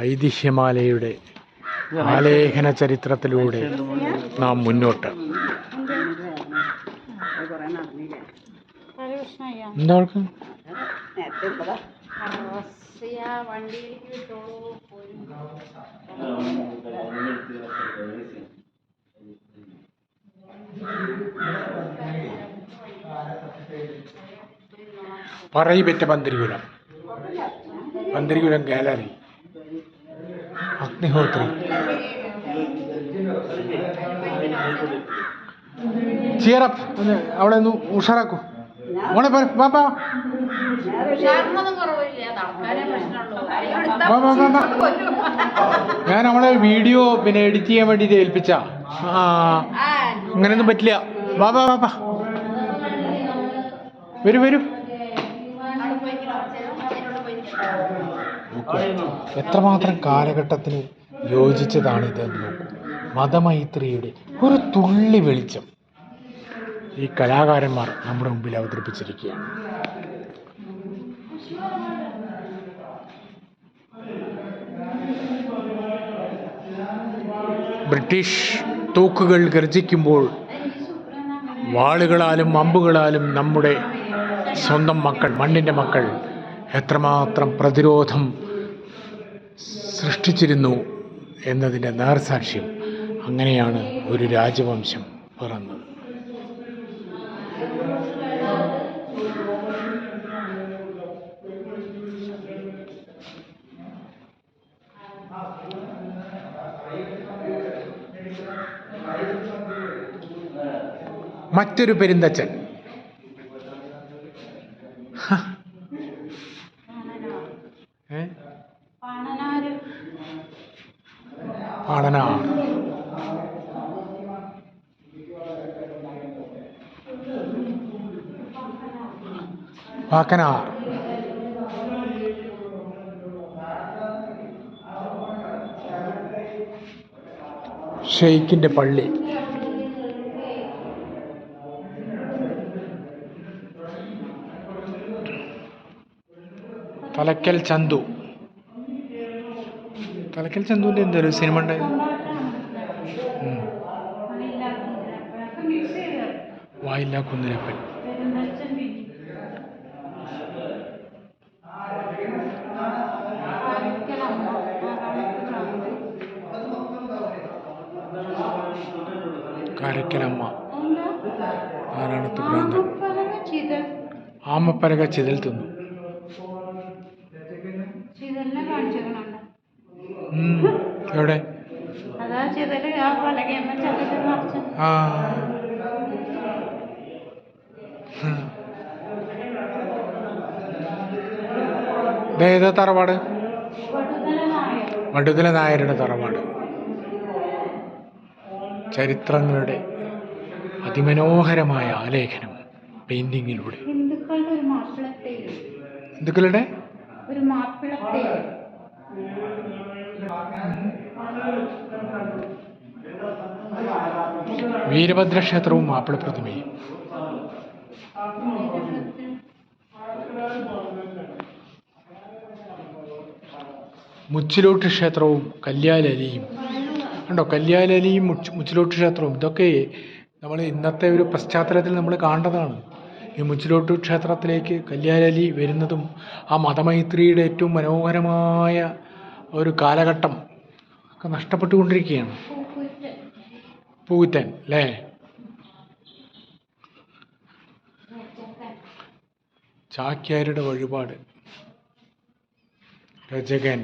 ഐതിഹ്യമാലയുടെ ആലേഖന ചരിത്രത്തിലൂടെ നാം മുന്നോട്ട്. പറയി പറ്റ Panthirikulam Panthirikulam gallery. Agnihotri. Cheer up. അവളെ ഒന്ന് ഉഷാറാക്കൂ. മോളെ വാ. ഞാൻ അവളെ വീഡിയോ പിന്നെ എഡിറ്റ് ചെയ്യാൻ വേണ്ടി ഏൽപ്പിച്ച. ആ അങ്ങനെയൊന്നും പറ്റില്ല. വാ വാ. വരൂ വരൂ. എത്രമാത്രം കാലഘട്ടത്തിന് യോജിച്ചതാണ് നോക്കൂ മതമൈത്രിയുടെ ഒരു തുള്ളി വെളിച്ചം ഈ കലാകാരന്മാർ നമ്മുടെ മുമ്പിൽ അവതരിപ്പിച്ചിരിക്കുകയാണ്. ബ്രിട്ടീഷ് തോക്കുകൾ ഗർജിക്കുമ്പോൾ വാളുകളാലും അമ്പുകളാലും നമ്മുടെ സ്വന്തം മക്കൾ മണ്ണിന്റെ മക്കൾ എത്രമാത്രം പ്രതിരോധം സൃഷ്ടിച്ചിരുന്നു എന്നതിന്റെ നേർസാക്ഷ്യം അങ്ങനെയാണ് ഒരു രാജവംശം പിറന്നത്. മറ്റൊരു പെരുന്തച്ചൻ. പാടനാർ വാക്കനാർ ഷെയ്ഖിന്റെ പള്ളി. തലക്കൽ ചന്തു. തലക്കൽ ചന്തുവിന്റെ എന്തൊരു സിനിമ ഉണ്ടായത് വായില്ല കുന്നിരപ്പൻ കാരക്കലമ്മ ആമപ്പരക ചിതൽ തിന്നു. എവിടെ? ആ ഏത് തറവാട്. വടുതല നായരുടെ തറവാട്. ചരിത്രങ്ങളുടെ അതിമനോഹരമായ ആലേഖനം പെയിന്റിങ്ങിലൂടെ. ഹിന്ദുക്കളുടെ ഒരു മാപ്പിളത്തേര് ഹിന്ദുക്കളുടെ വീരഭദ്ര ക്ഷേത്രവും മാപ്പിള പ്രതിമയും. മുച്ചിലോട്ട് ക്ഷേത്രവും കല്യാലലിയും. കണ്ടോ കല്യാലലിയും മുച്ചിലോട്ട് ക്ഷേത്രവും ഇതൊക്കെ നമ്മൾ ഇന്നത്തെ ഒരു പശ്ചാത്തലത്തിൽ നമ്മൾ കാണേണ്ടതാണ് ഈ മുച്ചിലോട്ട് ക്ഷേത്രത്തിലേക്ക് കല്യാണലി വരുന്നതും ആ മതമൈത്രിയുടെ ഏറ്റവും മനോഹരമായ ഒരു കാലഘട്ടം ഒക്കെ നഷ്ടപ്പെട്ടുകൊണ്ടിരിക്കുകയാണ്. പൂക്കുറ്റൻ പൂത്തൻ അല്ലേ? ചാക്യാരുടെ വഴിപാട്. രചകൻ